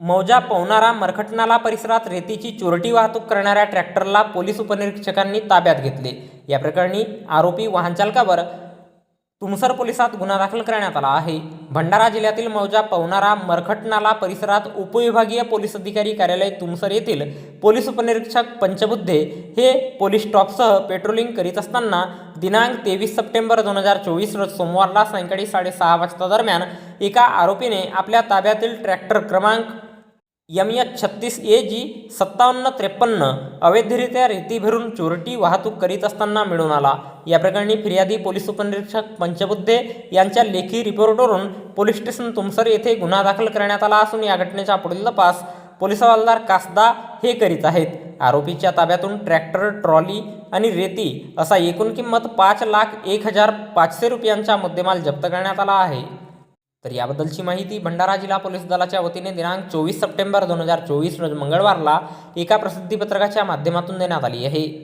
मौजा पवनारा मरखटनाला परिसरात रेतीची चोरटी वाहतूक करणाऱ्या ट्रॅक्टरला पोलीस उपनिरीक्षकांनी ताब्यात घेतले. या प्रकरणी आरोपी वाहनचालकावर तुमसर पोलिसात गुन्हा दाखल करण्यात आला आहे. भंडारा जिल्ह्यातील मौजा पवनारा मरखटनाला परिसरात उपविभागीय पोलीस अधिकारी कार्यालय तुमसर येथील पोलीस उपनिरीक्षक पंचबुद्धे हे पोलीस स्टॉपसह पेट्रोलिंग करीत असताना दिनांक तेवीस सप्टेंबर दोन हजार चोवीस रोज सोमवारला सायंकाळी साडेसहा वाजता दरम्यान एका आरोपीने आपल्या ताब्यातील ट्रॅक्टर क्रमांक एम एच छत्तीस ए जी सत्तावन्न त्रेपन्न अवैधरित्या रेती भरून चोरटी वाहतूक करीत असताना मिळून आला. या प्रकरणी फिर्यादी पोलीस उपनिरीक्षक पंचबुद्धे यांच्या लेखी रिपोर्टवरून पोलीस स्टेशन तुमसर येथे गुन्हा दाखल करण्यात आला असून या घटनेचा पुढील तपास पोलीस हवालदार कासदा हे करीत आहेत. आरोपीच्या ताब्यातून ट्रॅक्टर ट्रॉली आणि रेती असा एकूण किंमत पाच लाख एक हजार पाचशे रुपयांचा मुद्देमाल जप्त करण्यात आला आहे. तर याबद्दलची माहिती भंडारा जिल्हा पोलीस दलाच्या वतीने दिनांक चोवीस सप्टेंबर दोन हजार चोवीस रोज मंगळवारला एका प्रसिद्धीपत्रकाच्या माध्यमातून देण्यात आली आहे.